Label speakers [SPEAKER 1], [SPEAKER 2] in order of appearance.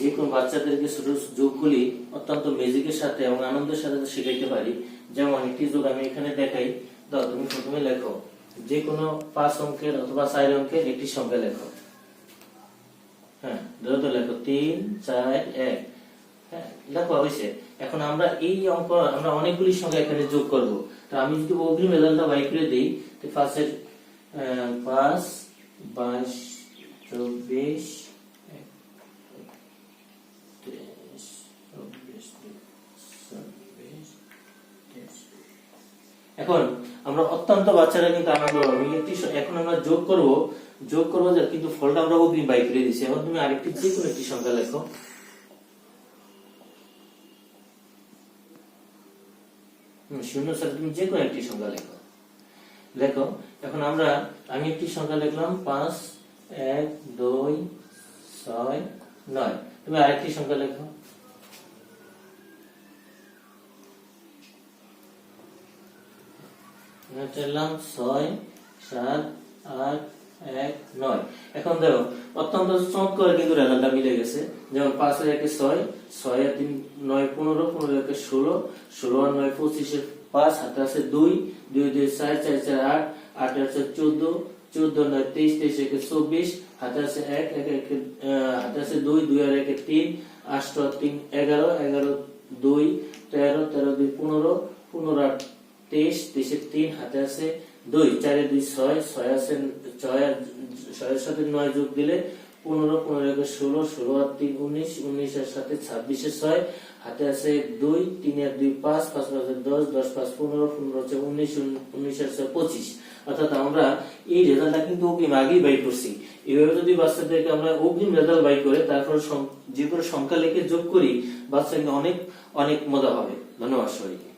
[SPEAKER 1] যে কোনো বাচ্চাদেরকে ছোট যোগগুলি অত্যন্ত ম্যাজিকের সাথে এবং আনন্দের সাথে শেখাইতে পারি। যেমন একটি যোগ আমি এখানে দেখাই। দাও, তুমি প্রথমে লেখো। যে কোনো পাঁচ অঙ্কের অথবা চার অঙ্কের একটি সংখ্যা লেখো। হ্যাঁ দ্রুত লেখো, তিন, চার, এক। হ্যাঁ হয়েছে। এখন আমরা এই অঙ্ক, আমরা অনেকগুলি সংখ্যা এখানে যোগ করব। তো আমি যদি অগ্রিম রেজাল্টটা বাই করে দিই ফার্স্টের পাঁচ, বাইশ চব্বিশ তেইশ, চব্বিশ, চব্বিশ, তেইশ। এখন আমরা অত্যন্ত বাচ্চারা কিন্তু আনন্দ পাবো। এখন আমরা যোগ করব। যোগ করব কিন্তু ফলটা আমরা অগ্রিম বাই করে দিচ্ছি এখন তুমি আরেকটি যে কোনো একটি সংখ্যা লেখো। শূন্য তুমি যে কোনো একটি সংখ্যা লেখো। লেখো, এখন আমরা আমি একটি সংখ্যা লিখলাম পাঁচ, এক, দুই, ছয়, নয়। তুমি আরেকটি সংখ্যা লেখো। এখানে ছয়, সাত, আট, এক, নয়। এখন দেখো, অত্যন্ত চমৎকার কিন্তু রেজাল্টটা মিলে গেছে। যেমন পাঁচের একে ছয় ছয় তিন, নয় পনেরো পনেরো একে ষোলো ষোলো আর নয় পঁচিশে পাঁচ হাতে আছে দুই দুই দুই, চার চার চার, আট আট আছে চোদ্দ চোদ্দ, নয়, তেইশ তেইশ একে চব্বিশ হাতে আছে এক এক, একে হাতে আছে দুই দুই আর একে তিন, আষ্ট তিন, এগারো এগারো দুই, তেরো তেরো দুই, পনেরো পনেরো আট তেইশ তেইশের তিন হাতে আছে দুই, চারে দুই, ছয় ছয় আছে, ছয় ছয়ের সাথে নয় যোগ দিলে পনেরো পনেরো ষোলো ষোলো আর তিন উনিশ উনিশের সাথে ছাব্বিশে ছয়, হাতে আছে দুই দুই পাঁচ পাঁচ পাঁচ দশ দশ পাঁচ পনেরো পনেরো হচ্ছে উনিশ উনিশ পঁচিশ। অর্থাৎ আমরা এই রেজাল্টটা কিন্তু অগ্রিম আগেই বাই করছি। এভাবে যদি বাচ্চাদেরকে আমরা অগ্রিম রেজাল্ট বাই করে তারপর যে কোনো সংখ্যা লিখে যোগ করি, বাচ্চাকে অনেক অনেক মজা হবে। ধন্যবাদ সবাইকে।